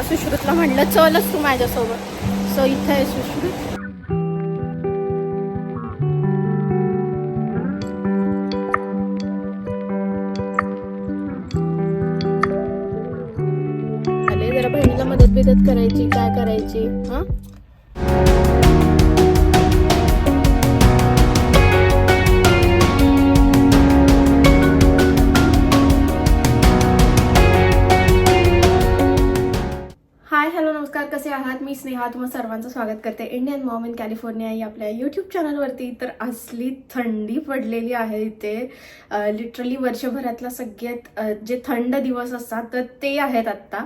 आता सुश्रुतला म्हणलं चलच तू माझ्यासोबत. सो इथं आहे सुश्रुत. नमस्कार कसे आहात? मी स्नेहा तुम्हा सर्वांचं स्वागत करते. इंडियन मॉम इन कॅलिफोर्निया या आपल्या यूट्यूब चॅनलवरती तर असली थंडी पडलेली आहे इथे. लिटरली वर्षभरातला सगळ्यात जे थंड दिवस असतात तर ते आहेत आत्ता.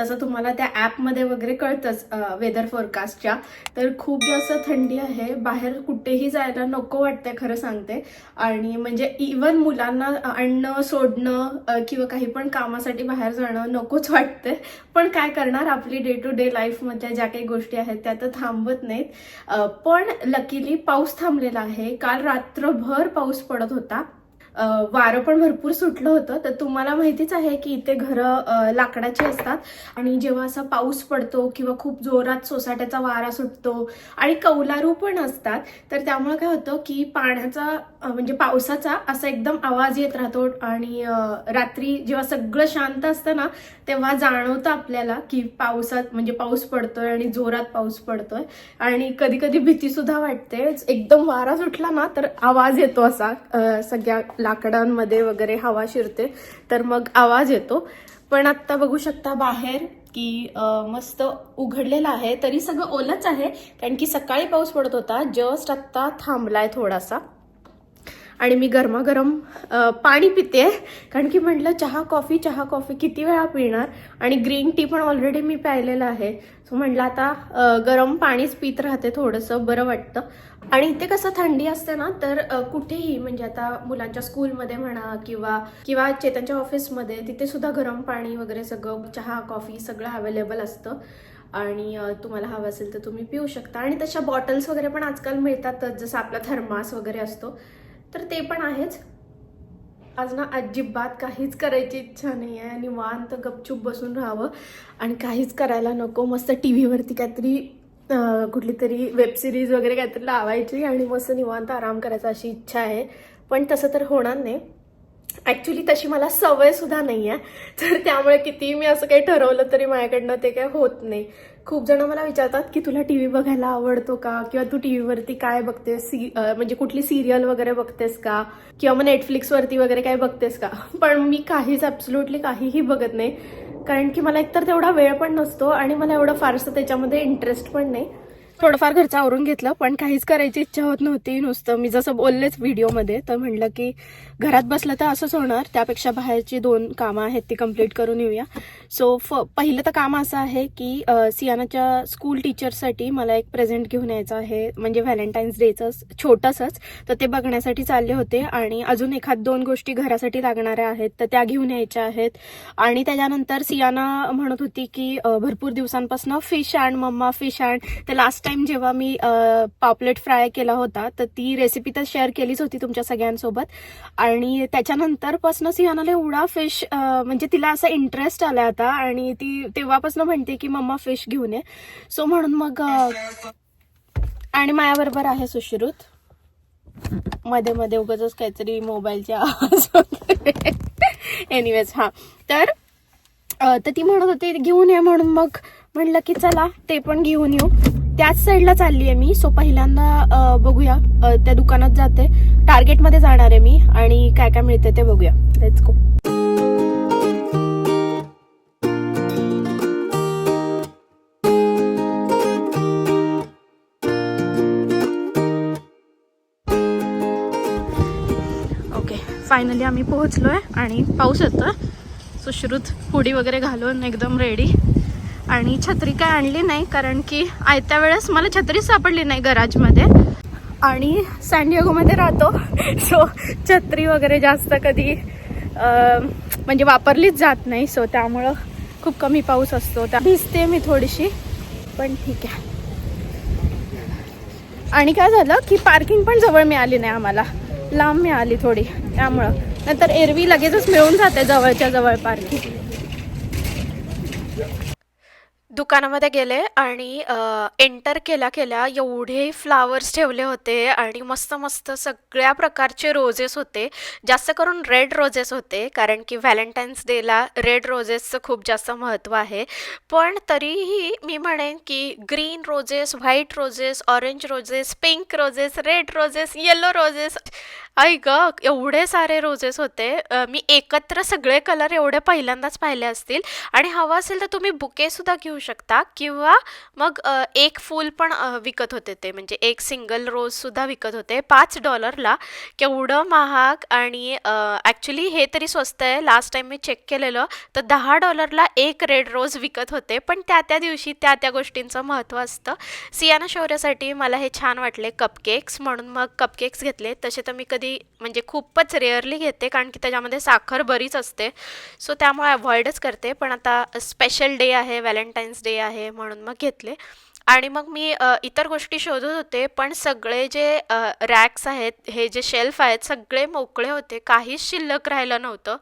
तसं तुम्हाला त्या ॲपमध्ये वगैरे कळतंच वेदर फोरकास्टच्या तर खूप जास्त थंडी आहे. बाहेर कुठेही जायला नको वाटतंय खरं सांगते. आणि म्हणजे इवन मुलांना आणणं सोडणं किंवा काही पण कामासाठी बाहेर जाणं नकोच वाटतंय. पण काय करणार? आपली डे टू टू डे लाईफमधल्या ज्या काही गोष्टी आहेत त्या तर थांबत नाहीत. पण लकीली पाऊस थांबलेला आहे. काल रात्रभर पाऊस पडत होता. वारं पण भरपूर सुटलं होतं. तर तुम्हाला माहितीच आहे की इथे घरं लाकडाची असतात. आणि जेव्हा असा पाऊस पडतो किंवा खूप जोरात सोसाट्याचा वारा सुटतो आणि कौलारू पण असतात तर त्यामुळे काय होतं की पाण्याचा म्हणजे पावसाचा असा एकदम आवाज येत राहतो. आणि रात्री जेव्हा सगळं शांत असतं ना तेव्हा जाणवतं आपल्याला की पावसात म्हणजे पाऊस पडतोय आणि जोरात पाऊस पडतोय. आणि कधी कधी भीती सुद्धा वाटते एकदम वारा सुटला ना तर आवाज येतो असा सगळ्या लाकडांमध्ये वगैरे हवा शिरते तर मग आवाज येतो. पण आत्ता बघू शकता बाहेर की मस्त उघडलेलं आहे. तरी सगळं ओलंच आहे कारण की सकाळी पाऊस पडत होता. जस्ट आत्ता थांबलाय थोडासा. आणि मी गरमागरम पाणी पिते कारण की म्हटलं चहा कॉफी चहा कॉफी किती वेळा पिणार? आणि ग्रीन टी पण ऑलरेडी मी प्यायलेलं आहे. सो म्हटलं आता गरम पाणीच पित राहते थोडंसं बरं वाटतं. आणि इथे कसं थंडी असते ना तर कुठेही म्हणजे आता मुलांच्या स्कूलमध्ये म्हणा किंवा किंवा चेतनच्या ऑफिसमध्ये तिथे सुद्धा गरम पाणी वगैरे सगळं चहा कॉफी सगळं अवेलेबल असतं. आणि तुम्हाला हवं असेल तर तुम्ही पिऊ शकता. आणि तशा बॉटल्स वगैरे पण आजकाल मिळतातच जसं आपला थर्मास वगैरे असतो. तर ते पण आहेच. आज ना अजिबात काहीच करायची इच्छा नाही आहे आणि निवांत गपचूप बसून राहावं. आणि काहीच करायला नको. मस्त टी व्हीवरती काहीतरी कुठली तरी वेब सिरीज वगैरे काहीतरी लावायची आणि मस्त निवांत आराम करायचा अशी इच्छा आहे. पण तसं तर होणार नाही. ॲक्च्युली तशी मला सवय सुद्धा नाही आहे तर त्यामुळे कितीही मी असं काही ठरवलं तरी माझ्याकडनं ते काही होत नाही. खूप जण मला विचारतात की तुला टी व्ही बघायला आवडतो का? किंवा तू टी व्हीवरती काय बघतेस? सी म्हणजे कुठली सिरियल वगैरे बघतेस का? किंवा मग नेटफ्लिक्सवरती वगैरे काय बघतेस का? पण मी काहीच ॲब्सोल्युटली काहीही बघत नाही. कारण की मला एकतर तेवढा वेळ पण नसतो आणि मला एवढं फारसं त्याच्यामध्ये इंटरेस्ट पण नाही. थोडंफार घरचं आवरून घेतलं पण काहीच करायची इच्छा होत नव्हती. नुसतं मी जसं बोललेच व्हिडिओमध्ये तर म्हणलं की घरात बसलं तर असंच होणार. त्यापेक्षा बाहेरची दोन कामं आहेत ती कंप्लीट करून येऊया. सो फ पहिलं तर काम असं आहे की सियानाच्या स्कूल टीचरसाठी मला एक प्रेझेंट घेऊन यायचं आहे. म्हणजे व्हॅलेंटाईन्स डेचं छोटंसंच. तर ते बघण्यासाठी चालले होते. आणि अजून एखाद दोन गोष्टी घरासाठी लागणाऱ्या आहेत तर त्या घेऊन यायच्या आहेत. आणि त्याच्यानंतर सियाना म्हणत होती की भरपूर दिवसांपासून फिश आण मम्मा फिश आण. तर लास्ट टाइम जेव्हा मी पापलेट फ्राय केला होता तर ती रेसिपी तर शेअर केलीच होती तुमच्या सगळ्यांसोबत. आणि त्याच्यानंतरपासून सिहानाला एवढा फिश म्हणजे तिला असा इंटरेस्ट आला आता आणि ती तेव्हापासून म्हणते की मम्मा फिश घेऊन ये. सो म्हणून मग आणि माझ्याबरोबर आहे सुश्रुत. मध्ये मध्ये उगाच काहीतरी मोबाईलचे आवाज वगैरे. एनिवेज हा. तर तर ती म्हणत होती घेऊन ये. म्हणून मग म्हणलं की चला ते पण घेऊन येऊ. त्याच साईडला चालली आहे मी. सो पहिल्यांदा बघूया. त्या दुकानात जाते. टार्गेटमध्ये जाणार आहे मी आणि काय काय मिळते ते बघूया. लेट्स गो ओके फायनली आम्ही पोहोचलो आहे आणि पाऊस येतो सुश्रुत पुडी वगैरे घालून एकदम रेडी आणि छत्री काय आणली नाही कारण की आयत्या वेळेस मला छत्री सापडली नाही गराजमध्ये. आणि सँडियागोमध्ये राहतो. सो छत्री वगैरे जास्त कधी म्हणजे वापरलीच जात नाही. सो त्यामुळं खूप कमी पाऊस असतो. त्या भिजते मी थोडीशी पण ठीक आहे. आणि काय झालं की पार्किंग पण जवळ मिळाली नाही आम्हाला. लांब मिळाली थोडी त्यामुळं. नंतर एरवी लगेचच मिळून जाते जवळच्या जवळ पार्किंग दुकानामध्ये गेले आणि एंटर केल्या केल्या एवढे फ्लावर्स ठेवले होते आणि मस्त मस्त सगळ्या प्रकारचे रोजेस होते. जास्त करून रेड रोजेस होते कारण की व्हॅलेंटाईन्स डेला रेड रोजेसचं खूप जास्त महत्त्व आहे. पण तरीही मी म्हणेन की green roses white roses orange roses pink roses red roses yellow roses आई ग एवढे सारे रोजेस होते. अ, मी एकत्र सगळे कलर एवढे पहिल्यांदाच पाहिले असतील. आणि हवं असेल तर तुम्ही बुकेसुद्धा घेऊ शकता. किंवा मग अ, एक फूल पण अ, विकत होते ते. म्हणजे एक सिंगल रोजसुद्धा विकत होते. पाच डॉलरला केवढं महाग आणि ॲक्च्युली हे तरी स्वस्त आहे. लास्ट टाइम मी चेक केलेलं तर दहा डॉलरला एक रेड रोज विकत होते. पण त्या त्या दिवशी त्या त्या गोष्टींचं महत्त्व असतं. सियाना शौर्यासाठी मला हे छान वाटले कपकेक्स म्हणून मग कपकेक्स घेतले. तसे तर मी कधी म्हणजे खूपच रेअरली घेते कारण की त्याच्यामध्ये साखर बरीच असते. सो त्यामुळे अवॉइडच करते. पण आता स्पेशल डे आहे व्हॅलेंटाईन्स डे आहे म्हणून मग घेतले. आणि मग मी इतर गोष्टी शोधत होते पण सगळे जे रॅक्स आहेत हे जे शेल्फ आहेत सगळे मोकळे होते. काहीच शिल्लक राहिलं नव्हतं.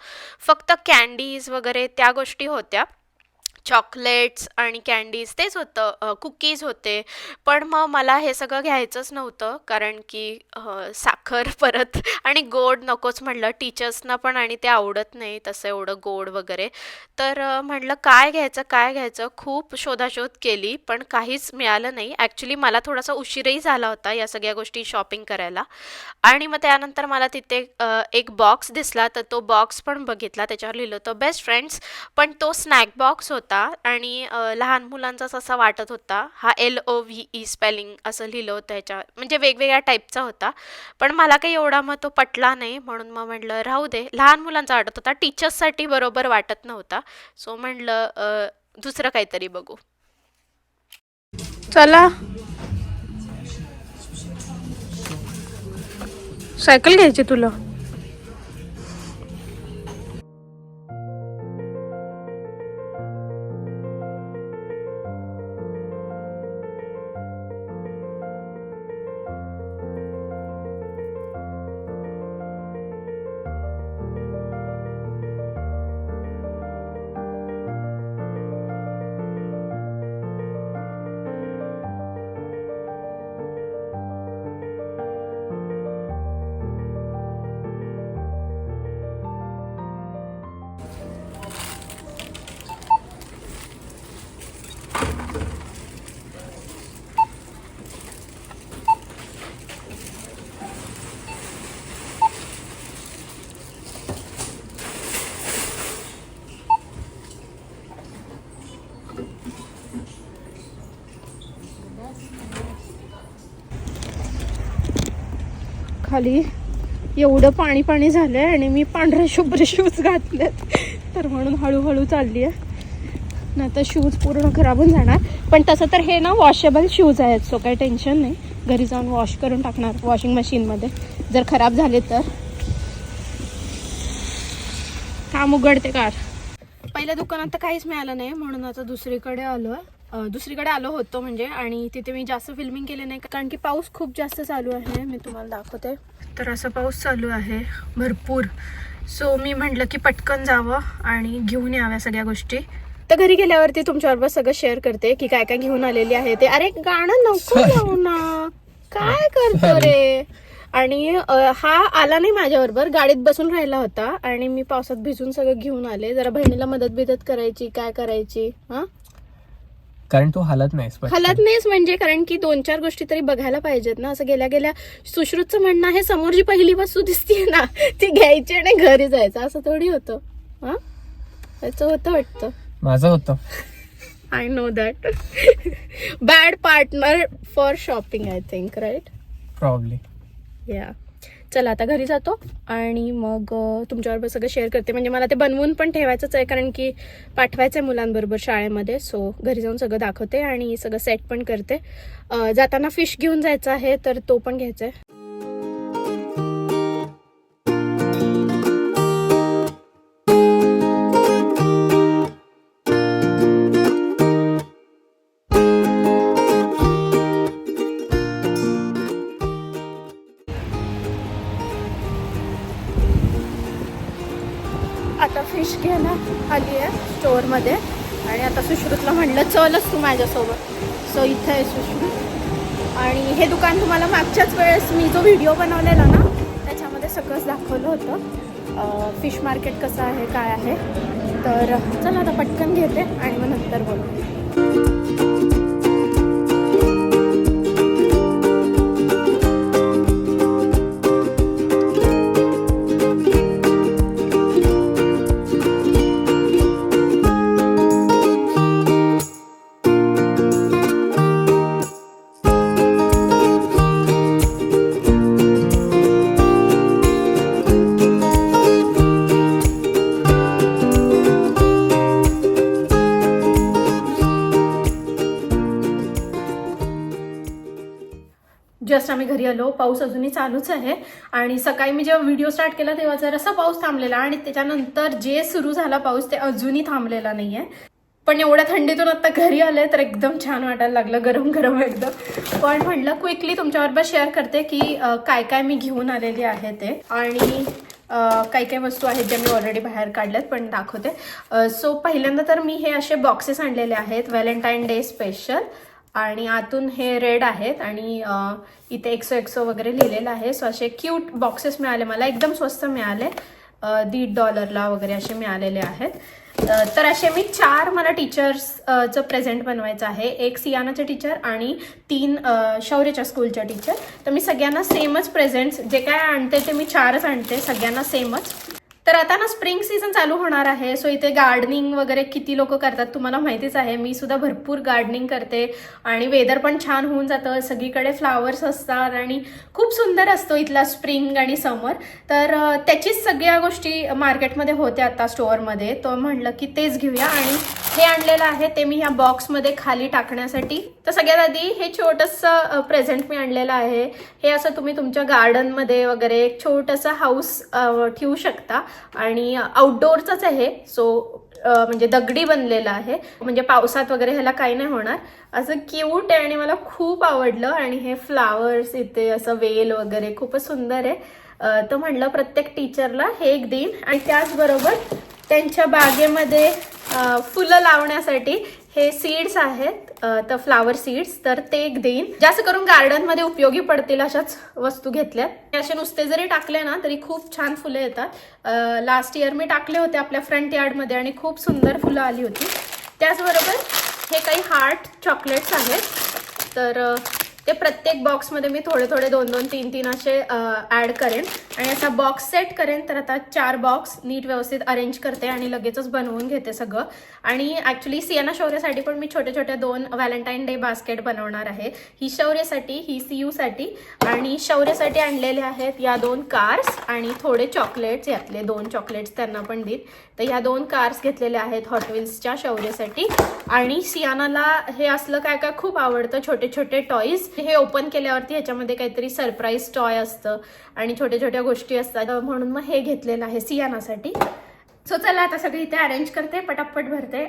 फक्त कॅन्डीज वगैरे त्या गोष्टी होत्या. चॉकलेट्स आणि कँडीज तेच होतं. कुकीज होते. पण मग मला हे सगळं घ्यायचंच नव्हतं. कारण की साखर परत आणि गोड नकोच म्हटलं. टीचर्सना पण आणि ते आवडत नाही तसं एवढं गोड वगैरे. तर म्हणलं म्हटलं काय घ्यायचं काय घ्यायचं? खूप शोधाशोध केली पण काहीच मिळालं नाही. ॲक्च्युली मला थोडासा उशीरही झाला होता या सगळ्या गोष्टी शॉपिंग करायला. आणि मग त्यानंतर मला तिथे एक बॉक्स दिसला. तर तो बॉक्स पण बघितला. त्याच्यावर लिहिलं होतं बेस्ट फ्रेंड्स पण तो स्नॅक बॉक्स होता. आणि लहान मुलांचाच असा वाटत होता. हा L O V E spelling असं लिहिलं होतं ह्याच्या म्हणजे वेगवेगळ्या टाईपचा होता. पण मला काही एवढा मग तो पटला नाही म्हणून मग म्हटलं राहू दे. लहान मुलांचा वाटत होता टीचर्ससाठी बरोबर वाटत नव्हता. सो म्हटलं दुसरं काहीतरी बघू. चला. सायकल घ्यायची तुला. खाली एवढं पाणी पाणी झालंय आणि मी पांढरे शुभ्र शूज घातलेत. तर म्हणून हळूहळू चालली आहे नाही तर शूज पूर्ण खराब होऊन जाणार. पण तसं तर हे ना वॉशेबल शूज आहेत सो काही टेन्शन नाही. घरी जाऊन वॉश करून टाकणार वॉशिंग मशीनमध्ये जर खराब झाले तर. काम उघडते कार. पहिल्या दुकानात तर काहीच मिळालं नाही म्हणून आता दुसरीकडे आलो आहे दुसरीकडे आलो होतो म्हणजे आणि तिथे मी जास्त फिल्मिंग केले नाही कारण की पाऊस खूप जास्त चालू आहे. मी तुम्हाला दाखवते. तर असं पाऊस चालू आहे भरपूर. सो मी म्हटलं की पटकन जावं आणि घेऊन याव्या सगळ्या गोष्टी. तर घरी गेल्यावरती तुमच्याबरोबर सगळं शेअर करते की काय काय घेऊन आलेली आहे ते. अरे गाणं नको लावू ना. काय करतो रे? आणि हा आला नाही माझ्याबरोबर. गाडीत बसून राहिला होता आणि मी पावसात भिजून सगळं घेऊन आले. जरा बहिणीला मदत बिदत करायची काय करायची? हा? कारण तू हालत नाहीस हलत नाहीच म्हणजे कारण की दोन चार गोष्टी तरी बघायला पाहिजेत ना. असं गेल्या गेल्या सुश्रुतचं म्हणणं आहे समोर जी पहिली वस्तू दिसतीये ना ती घ्यायची आणि घरी जायचं. असं थोडी होतं. हा? त्याचं होतं वाटतं. माझं होतं. I know that bad partner for shopping I think right probably या चला आता घरी जातो आणि मग तुमच्याबरोबर सगळं शेअर करते. म्हणजे मला ते बनवून पण ठेवायचंच आहे कारण की पाठवायचं आहे मुलांबरोबर शाळेमध्ये. सो घरी जाऊन सगळं दाखवते आणि सगळं सेट पण करते. जाताना फिश घेऊन जायचं आहे तर तो पण घ्यायचा आहे आता फिश घ्यायला आली आहे स्टोअरमध्ये आणि आता सुश्रुतला म्हणलं चलच तू माझ्यासोबत. सो इथं आहे सुश्रुत. आणि हे दुकान तुम्हाला मागच्याच वेळेस मी जो व्हिडिओ बनवलेला ना त्याच्यामध्ये सगळंच दाखवलं होतं. फिश मार्केट कसं आहे काय आहे. तर चला आता पटकन घेते आणि मग नंतर बोलू. जस्ट आलो पाऊस अजूनही चालूच आहे. आणि सकाळी मी जेव्हा व्हिडिओ स्टार्ट केला तेव्हा जरासा पाऊस थांबलेला आणि त्याच्यानंतर जे सुरू झाला पाऊस ते अजूनही थांबलेला नाहीये. पण एवढ्या थंडीतून आता घरी आले तर एकदम छान वाटायला लागलं गरम गरम एकदम. पण म्हटलं क्विकली तुमच्याबरोबर शेअर करते की काय काय मी घेऊन आलेली आहे ते. आणि काही काही वस्तू आहेत ज्या मी ऑलरेडी बाहेर काढल्यात पण दाखवते. सो पहिल्यांदा तर मी हे असे बॉक्सेस आणलेले आहेत व्हॅलेंटाईन डे स्पेशल आणि आतून हे रेड आहेत आणि इथे एक्सो एक्सो वगैरे लिहिलेलं आहे. सो असे क्यूट बॉक्सेस मिळाले मला एकदम स्वस्त मिळाले. दीड डॉलरला वगैरे असे मिळालेले आहेत. तर असे मी चार मला टीचर्सचं प्रेझेंट बनवायचं आहे. एक सियानाचे टीचर आणि तीन शौर्यच्या स्कूलच्या टीचर तर मी सगळ्यांना सेमच प्रेझेंट्स जे काय आणते ते मी चारच आणते. सगळ्यांना सेमच तर आता ना स्प्रिंग सीझन चालू होणार आहे. सो इथे गार्डनिंग वगैरे किती लोक करतात तुम्हाला माहितीच आहे. मी सुद्धा भरपूर गार्डनिंग करते आणि वेदर पण छान होऊन जातं. सगळीकडे फ्लावर्स असतात आणि खूप सुंदर असतो इथला स्प्रिंग आणि समर तर त्याचीच सगळ्या गोष्टी मार्केटमध्ये होत्या आता स्टोअरमध्ये तो म्हणलं की तेच घेऊया आणि हे आणलेलं आहे ते मी ह्या बॉक्समध्ये खाली टाकण्यासाठी. तर सगळ्यात आधी हे छोटंसं प्रेझेंट मी आणलेलं आहे. हे असं तुम्ही तुमच्या गार्डनमध्ये वगैरे एक छोटंसं हाऊस ठेवू शकता. आणि आउटडोअरचंच आहे. सो म्हणजे दगडी बनलेलं आहे. म्हणजे पावसात वगैरे ह्याला काही नाही होणार. असं क्यूट आहे आणि मला खूप आवडलं. आणि हे फ्लावर्स इथे असं वेल वगैरे खूपच सुंदर आहे. तर म्हणलं प्रत्येक टीचरला हे एक देईन. आणि त्याचबरोबर त्यांच्या बागेमध्ये फुलं लावण्यासाठी हे सीड्स आहेत तर फ्लावर सीड्स तर ते एक देईन. जास्त करून गार्डनमध्ये उपयोगी पडतील अशाच वस्तू घेतल्यात. हे असे नुसते जरी टाकले ना तरी खूप छान फुलं येतात. लास्ट इयर मी टाकले होते आपल्या फ्रंट यार्डमध्ये आणि खूप सुंदर फुलं आली होती. त्याचबरोबर हे काही हार्ट चॉकलेट्स आहेत. तर ते प्रत्येक बॉक्समध्ये मी थोडे थोडे दोन दोन तीन तीन असे ॲड करेन. आणि असा बॉक्स सेट करेन तर आता चार बॉक्स नीट व्यवस्थित अरेंज करते आणि लगेचच बनवून घेते सगळं. आणि ॲक्च्युली सियाना शौर्यसाठी पण मी छोटे छोटे दोन व्हॅलेंटाईन डे बास्केट बनवणार आहे. ही शौर्यसाठी ही सी यूसाठी आणि शौर्यसाठी आणलेले आहेत या दोन कार्स आणि थोडे चॉकलेट्स यातले दोन चॉकलेट्स त्यांना पण देईन तर ह्या दोन कार्स घेतलेल्या आहेत हॉट व्हील्सच्या शौर्यसाठी. आणि सियानाला हे असलं काय काय खूप आवडतं छोटे छोटे टॉईज हे ओपन केल्यावरती ह्याच्यामध्ये काहीतरी सरप्राईज टॉय असतं आणि छोट्या छोट्या गोष्टी असतात. म्हणून मग हे घेतलेलं आहे सियानासाठी. सो चला आता सगळी इथे अरेंज करते पटापट भरते.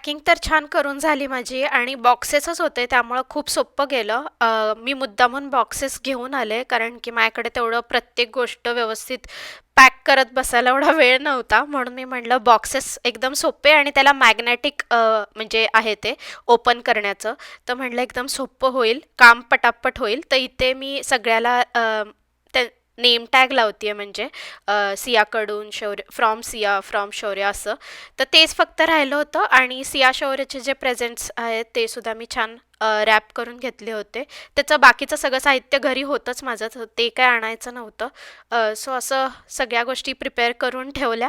पॅकिंग तर छान करून झाली माझी आणि बॉक्सेसच होते त्यामुळं खूप सोपं गेलं. मी मुद्दामून बॉक्सेस घेऊन आले कारण की माझ्याकडे तेवढं प्रत्येक गोष्ट व्यवस्थित पॅक करत बसायला एवढा वेळ नव्हता. म्हणून मी म्हटलं बॉक्सेस एकदम सोपे आणि त्याला मॅग्नेटिक म्हणजे आहे ते ओपन करण्याचं. तर म्हटलं एकदम सोपं होईल काम पटापट होईल. तर इथे मी सगळ्याला नेम टॅग लावते म्हणजे सियाकडून शौर्य फ्रॉम सिया फ्रॉम शौर्य असं. तर तेच फक्त राहिलं होतं आणि सिया शौर्यचे जे प्रेझेंट्स आहेत ते सुद्धा मी छान रॅप करून घेतले होते. त्याचं बाकीचं सगळं साहित्य घरी होतंच माझं ते काय आणायचं नव्हतं. सो असं सगळ्या गोष्टी प्रिपेअर करून ठेवल्या.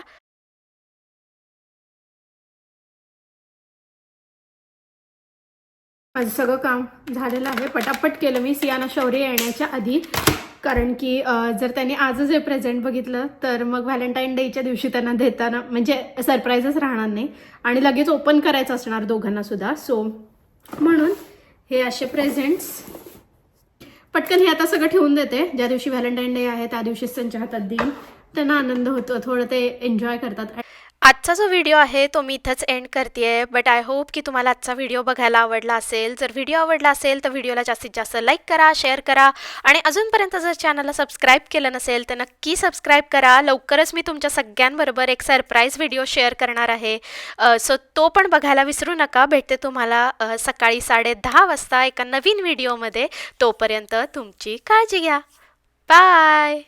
माझं सगळं काम झालेलं आहे. पटापट केलं मी सियाना शौर्य येण्याच्या आधी. कारण की जर त्यांनी आजच हे प्रेझेंट बघितलं तर मग व्हॅलेंटाईन डेच्या दिवशी त्यांना देताना म्हणजे सरप्राईजच राहणार नाही. आणि लगेच ओपन करायचं असणार दोघांना सुद्धा. सो म्हणून हे असे प्रेझेंट्स पटकन हे आता सगळं ठेवून देते. ज्या दिवशी व्हॅलेंटाईन डे आहे त्या दिवशीच त्यांच्या हातात देईन. त्यांना आनंद होतो. थोडं ते एन्जॉय करतात. आजचा जो व्हिडिओ आहे तो मी इथंच एंड करते आहे बट आय होप की तुम्हाला आजचा व्हिडिओ बघायला आवडला असेल. जर व्हिडिओ आवडला असेल तर व्हिडिओला जास्तीत जास्त लाईक करा शेअर करा. आणि अजूनपर्यंत जर चॅनलला सबस्क्राईब केलं नसेल तर नक्की सबस्क्राईब करा. लवकरच मी तुमच्या सगळ्यांबरोबर एक सरप्राईज व्हिडिओ शेअर करणार आहे. सो तो पण बघायला विसरू नका. भेटते तुम्हाला सकाळी साडे दहा वाजता एका नवीन व्हिडिओमध्ये तोपर्यंत तुमची काळजी घ्या. बाय